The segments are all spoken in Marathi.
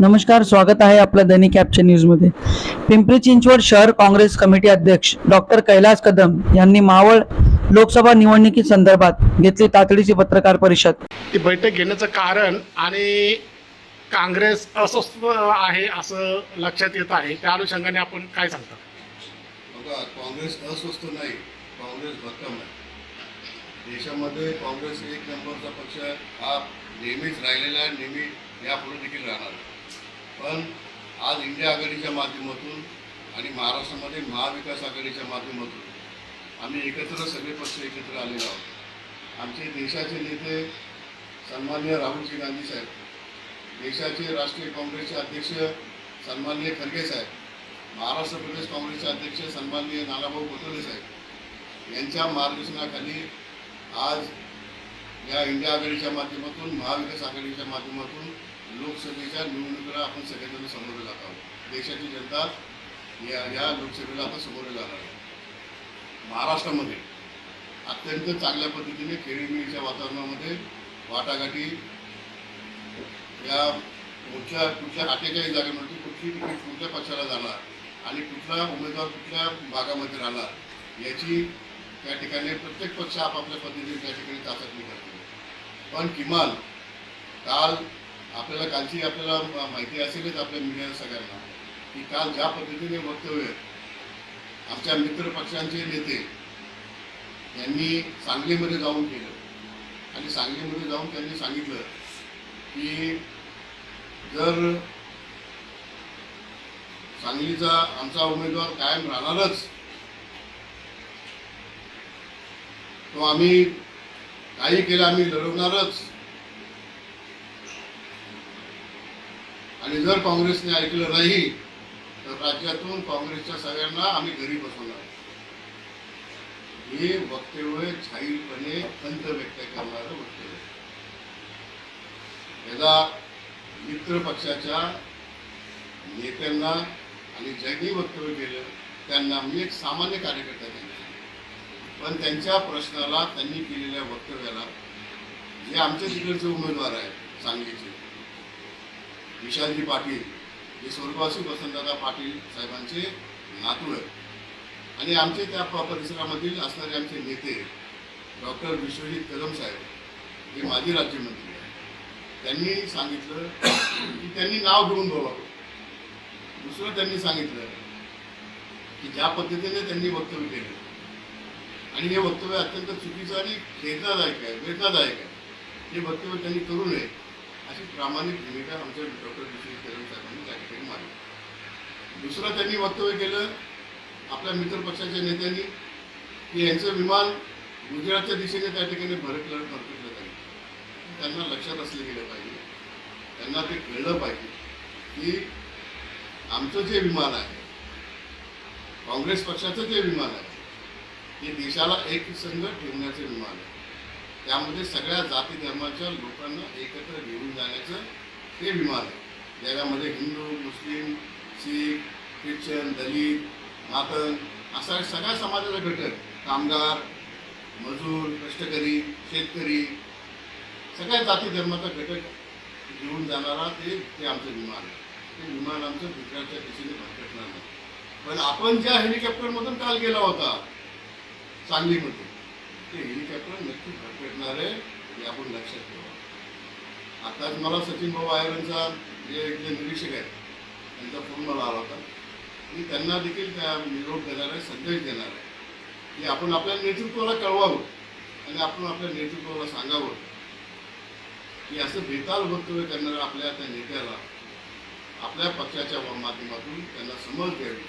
नमस्कार स्वागत आहे आपलं दैनिक कॅप्चर न्यूजमध्ये पिंपरी चिंचवड शहर काँग्रेस कमिटी अध्यक्ष डॉक्टर कैलास कदम यांनी मावळ लोकसभा निवडणुकी संदर्भात घेतली तातडीची पत्रकार परिषद. ती बैठक घेण्याचं कारण आणि काँग्रेस अस्वस्थ आहे असं लक्षात येत आहे. त्या अनुषंगाने आपण काय सांगता? बघा काँग्रेस अस्वस्थ नाही काँग्रेस भक्कम आहे. देशामध्ये काँग्रेस एक नंबरचा पक्ष हा नेहमीच राहिलेला आहे नेहमी यापुढे देखील राहणार आहे. पण आज इंडिया आघाडीच्या माध्यमातून आणि महाराष्ट्रामध्ये महाविकास आघाडीच्या माध्यमातून आम्ही एकत्र सगळे पक्ष एकत्र आलेलो आहोत. आमचे देशाचे नेते सन्मान्य राहुलजी गांधी साहेब देशाचे राष्ट्रीय काँग्रेसचे अध्यक्ष सन्मान्य खरगे साहेब महाराष्ट्र प्रदेश काँग्रेसचे अध्यक्ष सन्माननीय नानाभाऊ पटोले साहेब यांच्या मार्गदर्शनाखाली आज या इंडिया आघाडीच्या माध्यमातून महाविकास आघाडीच्या माध्यमातून लोकसभेच्या निवडणुकीला आपण सगळेजण समोर जात आहोत. देशाची जनता या या लोकसभेला आता सामोरे जाणार आहे महाराष्ट्रामध्ये अत्यंत चांगल्या पद्धतीने खेळीमेळीच्या वातावरणामध्ये वाटाघाटी या कुठल्या कुठल्या अठ्ठेचाळीस जागेमध्ये कुठली तिकीट कुठल्या पक्षाला जाणार आणि कुठला उमेदवार कुठल्या भागामध्ये राहणार याची त्या ठिकाणी प्रत्येक पक्ष आपापल्या पद्धतीने त्या ठिकाणी चाचणी करतो. पण किमान काल आपल्याला कालची आपल्याला माहिती असेलच आपल्या मीडिया सगळ्यांना. की काल ज्या पद्धतीने वक्तव्य आमच्या मित्र पक्षांचे नेते यांनी सांगलीमध्ये जाऊन केलं. आणि सांगलीमध्ये जाऊन त्यांनी सांगितलं की जर सांगलीचा आमचा उमेदवार कायम राहणारच तो आम्ही काही केलं आम्ही लढवणारच आणि जर काँग्रेसने ऐकलं नाही तर राज्यातून काँग्रेसच्या सगळ्यांना आम्ही घरी बसवणार हे वक्तव्य छाईलपणे खंत व्यक्त करणारं वक्तव्य याचा मित्र पक्षाच्या नेत्यांना आणि ज्यांनी वक्तव्य केलं त्यांना मी एक सामान्य कार्यकर्ता त्यांना पण त्यांच्या प्रश्नाला त्यांनी केलेल्या वक्तव्याला जे आमच्या तिकडचे उमेदवार आहेत सांगलीचे विशालजी पाटील जे स्वर्गवासी वसंतदादा पाटील साहेबांचे नातू आहेत. आणि आमचे त्या प- परिसरामधील असणारे आमचे नेते डॉक्टर विश्वजित कदम साहेब हे माजी राज्यमंत्री आहेत. त्यांनी सांगितलं की त्यांनी नाव घेऊन बोलावं दुसरं त्यांनी सांगितलं की ज्या पद्धतीने त्यांनी वक्तव्य केलं. आणि हे वक्तव्य अत्यंत चुकीचं आणि खेदनादायक आहे वेदनादायक आहे. हे वक्तव्य त्यांनी करू नये. अशी प्रामाणिक भूमिका आमच्या डॉक्टर विश्वजित कदम साहेबांनी त्या ठिकाणी मांडली. दुसरं त्यांनी वक्तव्य केलं आपल्या मित्र पक्षाच्या नेत्यांनी की यांचं विमान गुजरातच्या दिशेने त्या ठिकाणी भरकलं भरकटलं जाईल त्यांना लक्षात असलं गेलं पाहिजे. त्यांना ते कळलं पाहिजे की आमचं जे विमान आहे काँग्रेस पक्षाचं जे विमान आहे हे देशाला एक संघ ठेवण्याचं विमान आहे. त्यामध्ये सगळ्या जाती धर्माच्या लोकांना एकत्र घेऊन जाण्याचं ते विमान आहे. ज्याच्यामध्ये हिंदू मुस्लिम शीख ख्रिश्चन दलित मातंग असा सगळ्या समाजाचा घटक कामगार मजूर कष्टकरी शेतकरी सगळ्या जाती धर्माचा घटक घेऊन जाणारा ते ते आमचं विमान आहे. ते विमान आमचं गुजरातच्या दिशेने भरकटणार नाही. पण आपण ज्या हेलिकॉप्टरमधून काल गेला होता सांगलीमध्ये ते हेलिकॉप्टर नक्की भरपेटणार आहे हे आपण लक्षात ठेवा. आताच मला सचिन भाऊ आयरांचा जे इथले निरीक्षक आहेत त्यांचा फोन मला आला होता. मी त्यांना देखील त्या निरोप देणार आहे संदेश देणार आहे की आपण आपल्या नेतृत्वाला कळवावं आणि आपण आपल्या नेतृत्वाला सांगावं की असं बेताल वक्तव्य करणाऱ्या आपल्या त्या नेत्याला आपल्या पक्षाच्या माध्यमातून त्यांना समज द्यावी.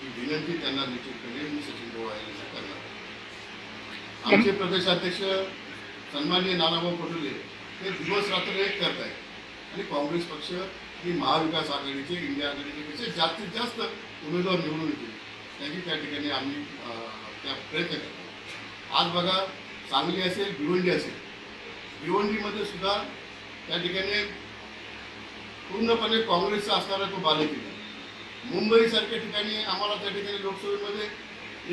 ही विनंती त्यांना निश्चितपणे मी सचिन भाऊ यांना करणार आहे. आमचे प्रदेशाध्यक्ष सन्माननीय नानाभाऊ पटोले हे दिवस रात्र एक करत आहेत आणि काँग्रेस पक्ष ही महाविकास आघाडीचे इंडिया आघाडीचे पेक्षा जास्तीत जास्त उमेदवार निवडून येतील. त्याची त्या ठिकाणी आम्ही त्या प्रयत्न करतो. आज बघा सांगली असेल भिवंडी असेल. भिवंडीमध्ये सुद्धा त्या ठिकाणी पूर्णपणे काँग्रेसचा असणारा तो बालेकिल्ला. मुंबईसारख्या ठिकाणी आम्हाला त्या ठिकाणी लोकसभेमध्ये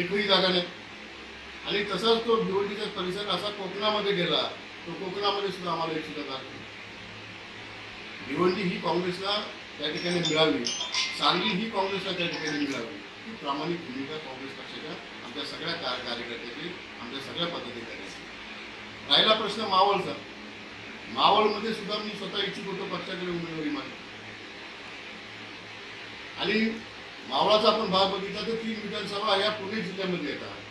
एकही जागा नाही. आणि तसाच तो भिवंडीचा परिसर असा कोकणामध्ये गेला तो कोकणामध्ये सुद्धा आम्हाला एक सुद्धा भिवंडी ही काँग्रेसला त्या ठिकाणी मिळावी. सांगली ही काँग्रेसला त्या ठिकाणी मिळावी. ही प्रामाणिक भूमिका काँग्रेस पक्षाच्या आमच्या सगळ्या कार्य कार्यकर्त्याची आमच्या सगळ्या पदाधिकाऱ्यांची. राहिला प्रश्न मावळचा. मावळमध्ये सुद्धा मी स्वतः इच्छुक होतो पक्षाकडे उमेदवारी मागितली आणि मावळाचा आपण भाग बघितला तर तीन विधानसभा या पुणे जिल्ह्यामध्ये येतात.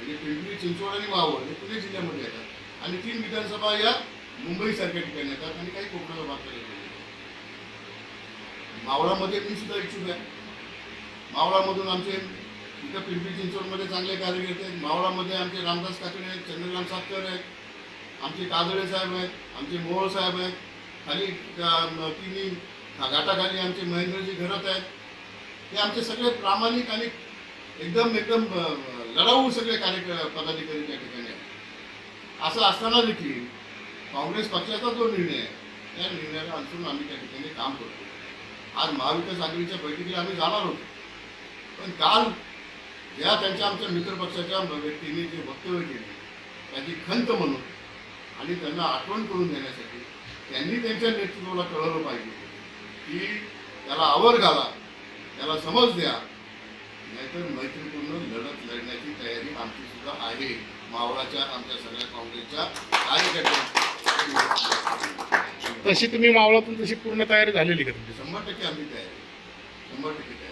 म्हणजे पिंपरी चिंचवड आणि मावळ हे पुणे जिल्ह्यामध्ये येतात. आणि तीन विधानसभा या मुंबईसारख्या ठिकाणी येतात आणि काही कोकणाचा भाग त्याला मावळामध्ये मी सुद्धा इच्छुक आहे. मावळामधून आमचे इथं पिंपरी चिंचवडमध्ये चांगले कार्यकर्ते आहेत. मावळामध्ये आमचे रामदास काकडे आहेत चंद्रकांत सातकर आहेत आमचे काजळे साहेब आहेत आमचे मोहोळ साहेब आहेत. खाली तिन्ही घाटाखाली आमचे महेंद्रजी घरत आहेत. हे आमचे सगळे प्रामाणिक आणि एकदम एकदम अ, लढाऊ सगळे कार्यक्रम पदाधिकारी त्या ठिकाणी आहेत. असं असताना देखील काँग्रेस पक्षाचा जो निर्णय आहे त्या निर्णयाला अनुसरून आम्ही त्या ठिकाणी काम करतो. आज महाविकास आघाडीच्या बैठकीला आम्ही जाणार होतो. पण काल ज्या त्यांच्या आमच्या मित्रपक्षाच्या व्यक्तीने जे वक्तव्य केले त्याची खंत म्हणून आणि त्यांना आठवण करून देण्यासाठी त्यांनी त्यांच्या नेतृत्वाला कळवलं पाहिजे की त्याला आवर घाला त्याला समज द्या नाहीतर मैत्रीपूर्ण लढत लढण्याची तयारी आमची सुद्धा आहे मावळाच्या आमच्या सगळ्या काँग्रेसच्या कार्यकर्त्यांची तशी तुम्ही मावळातून तशी पूर्ण तयारी झालेली का तुमची शंभर टक्के आम्ही तयार. शंभर टक्के तयार.